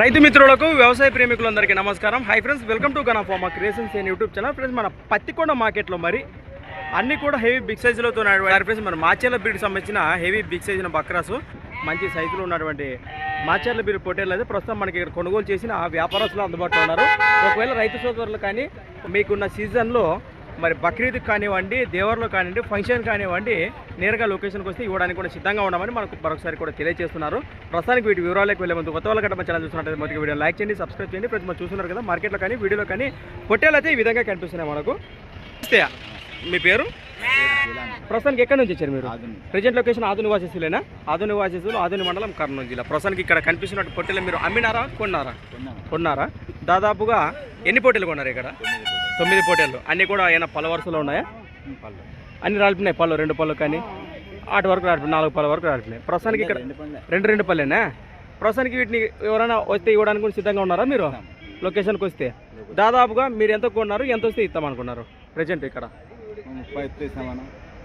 రైతు మిత్రులకు వ్యవసాయ ప్రేమికులందరికీ నమస్కారం. Hi friends welcome to Gana creations అని యూట్యూబ్ ఛానల్ ఫ్రెండ్స్ మన పత్తికొండ మార్కెట్లో మరి అన్ని కూడా హెవీ బిగ్ సైజులతో ఉన్నటువంటి ఫ్రెండ్స్ మన మాచేర్ల బీడ్ సంబంధించిన హెవీ బిగ్ సైజున బక్రాసు మంచి సైజులో ఉన్నటువంటి మాచర్ల బీడ్ పొట్టేళ్ళు అయితే ప్రస్తుతం మనకి ఇక్కడ కొనుగోలు చేసిన వ్యాపారస్తులు అందుబాటులో ఉన్నారు. ఒకవేళ రైతు సోదరులు కానీ మీకున్న సీజన్లో మరి బక్రీద్ కానివ్వండి దేవర్లో కానివ్వండి ఫంక్షన్ కానివ్వండి నేరుగా లొకేషన్కి వస్తే ఇవ్వడానికి కూడా సిద్ధంగా ఉన్నామని మనకు మరొకసారి కూడా తెలియజేస్తున్నారు. ప్రస్తుతానికి వీటి వివరాలకు వెళ్ళే ముందు కొత్త వాళ్ళ మన ఛానల్ చూసినట్లయితే మొదటి వీడియో లైక్ చేయండి సబ్స్క్రైబ్ చేయండి. ప్రతి మనం చూస్తున్నారు కదా మార్కెట్లో కానీ వీడియోలో కానీ పొట్టేలు అయితే ఈ విధంగా కనిపిస్తున్నాయి మనకు. మీ పేరు? ప్రస్తుతానికి ఎక్కడి నుంచి వచ్చారు మీరు? ప్రజెంట్ లొకేషన్ ఆధుని వాసెస్సులేనా ఆధుని వాసెస్సులు ఆధుని మండలం కర్నూలు జిల్లా. ప్రస్తుతానికి ఇక్కడ కనిపిస్తున్నట్టు పొట్టేలు మీరు అమ్మినారా కొన్నారా? కొన్నారా? దాదాపుగా ఎన్ని పొట్టేలు కొన్నారు ఇక్కడ? తొమ్మిది పొట్టేలు అన్నీ కూడా ఏమైనా పళ్ళ వరుసలో ఉన్నాయా? అన్ని రాలిపినాయి. పళ్ళు రెండు పళ్ళు కానీ ఆటి వరకు రాలిపోయి నాలుగు పళ్ళ వరకు రాలిపినాయి. ప్రస్తుతానికి ఇక్కడ రెండు రెండు పళ్ళేనా? ప్రస్తుతానికి వీటిని ఎవరైనా వస్తే ఇవ్వడానికి కూడా సిద్ధంగా ఉన్నారా మీరు? లొకేషన్కి వస్తే. దాదాపుగా మీరు ఎంత కొన్నారు? ఎంత వస్తే ఇస్తాం అనుకున్నారు? ప్రజెంట్ ఇక్కడ.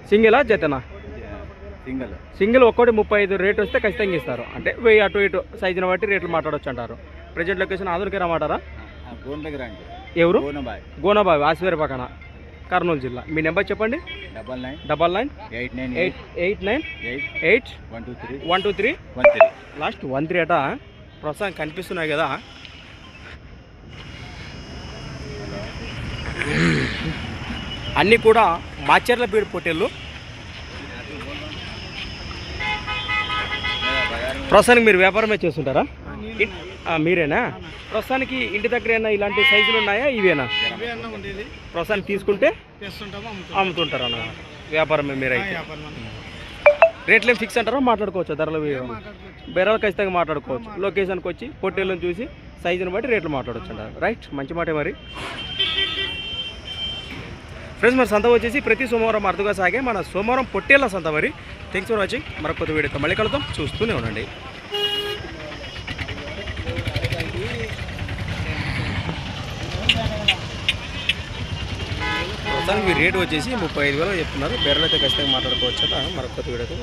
సింగిలా జతనా? సింగల్. సింగిల్ ఒక్కటి ముప్పై ఐదు రేట్ వస్తే ఖచ్చితంగా ఇస్తారు. అంటే వెయ్యి అటు ఇటు సైజుని బట్టి రేట్లు మాట్లాడొచ్చు అంటారు. ప్రజెంట్ లొకేషన్ ఆధునిక రమ్మంటారా? గోన్ దగ్గర ఎవరు? గోనబాయ్. గోనాబావి ఆసివేరు పక్కన కర్నూలు జిల్లా. మీ నెంబర్ చెప్పండి? Double nine. Double nine. Eight nine eight. Eight nine. Eight. One two three. One two three. One three. Last one three అట. ప్రస్తుతం కనిపిస్తున్నాయి కదా. అన్నీ కూడా మాచర్ల బీడు పొట్టేళ్ళు. ప్రస్తుతానికి మీరు వ్యాపారమే చేస్తుంటారా? మీరేనా? ప్రస్తుతానికి ఇంటి దగ్గర ఇలాంటి సైజులు ఉన్నాయా? ఇవేనా? ప్రస్తుతానికి తీసుకుంటే అమ్ముతుంటారు అన్న. వ్యాపారమే మీరైతే. రేట్లు ఏం ఫిక్స్ అంటారా? మాట్లాడుకోవచ్చు ధరలు? బేరాలు ఖచ్చితంగా మాట్లాడుకోవచ్చు. లొకేషన్కి వచ్చి పొట్టేళ్ళని చూసి సైజుని బట్టి రేట్లు మాట్లాడవచ్చు అంటారు. రైట్ మంచి మాటే మరి. ఫ్రెండ్స్ మరి సంత వచ్చేసి ప్రతి సోమవారం అరుదుగా సాగే మన సోమవారం పొట్టేళ్ళ సంత మరి. థ్యాంక్స్ ఫర్ వాచింగ్ మరొక వీడియోతో మళ్ళీ కలుద్దాం. చూస్తూనే ఉండండి. దానికి మీరు రేటు వచ్చేసి ముప్పై ఐదు వేలు చెప్తున్నారు. బేరలు అయితే ఖచ్చితంగా మాట్లాడుకోవచ్చు మరొక కొత్త వీడియోతో